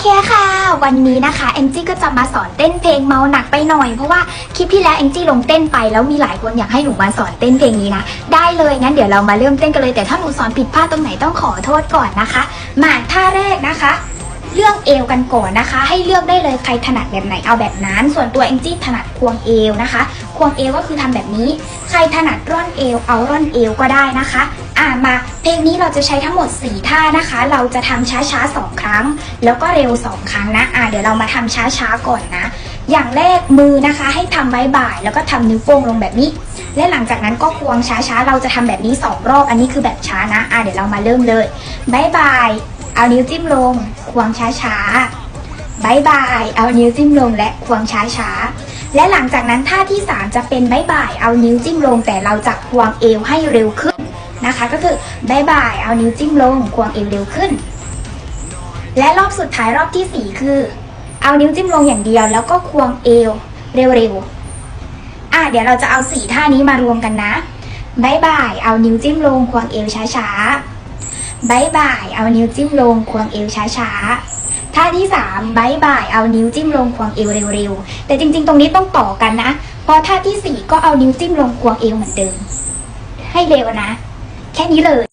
เคค่ะ วันนี้นะคะแองจี้ก็จะมาสอนเต้นเพลงเมาหนักไปหน่อย เพราะว่าคลิปที่แล้วแองจี้ลงเต้นไปแล้วมีหลายคนอยากให้หนูมาสอนเต้นเพลงนี้นะ ได้เลยงั้นเดี๋ยวเรามาเริ่มเต้นกันเลยแต่ถ้าหนูสอนผิดพลาดตรงไหนต้องขอโทษก่อนนะคะ มาท่าแรกนะคะ เลือกเอวกันก่อนนะคะ ให้เลือกได้เลยใครถนัดแบบไหนเอาแบบนั้น ส่วนตัวแองจี้ถนัดควงเอวนะคะ ควงเอวก็คือทำแบบนี้ ใครถนัดร่อนเอวเอาร่อนเอวก็ได้นะคะ อ่ามาเพลงนี้เราจะใช้ทั้งหมด 4 ท่านะคะ เราจะทำช้าๆ 2 ครั้ง แล้วก็เร็ว 2 ครั้งนะอ่าเดี๋ยวเรามาทำช้าๆ ก่อนนะ อย่างแรกมือนะคะให้ทำใบบ่าย แล้วก็ทำนิ้วโป้งลงแบบนี้ และหลังจากนั้นก็ควงช้าๆ เราจะทำแบบนี้ 2 รอบ อันนี้คือแบบช้านะอ่าเดี๋ยวเรามาเริ่มเลยบายบาย เอานิ้วจิ้มลง ควงช้าๆบายบาย เอานิ้วจิ้มลงและควงช้าๆและหลังจากนั้นท่าที่ 3 จะเป็นบายบาย เอานิ้วจิ้มลงแต่เราจะควงเอวให้เร็วขึ้น นะคะ ก็คือบายบาย เอานิ้วจิ้มลงควงเอวเร็วขึ้น และรอบสุดท้ายรอบทีสี่ 4 คือ เอานิ้วจิ้มลงอย่างเดียว แล้วก็ควงเอวเร็วๆอะเดี๋ยวเราจะเอาสี่ท่านี้มารวมกันนะบายบาย เอานิ้วจิ้มลงควงเอวช้าๆบายบาย เอานิ้วจิ้มลงควงเอวช้าๆท่าที่สามบายบาย เอานิ้วจิ้มลงควงเอวเร็วๆ แต่จริงๆ ตรงนี้ต้องต่อกันนะเพราะท่าที่สี่ก็เอานิ้วจิ้มลงควงเอวเหมือนเดิม ให้เร็วนะ แค่นี้เลย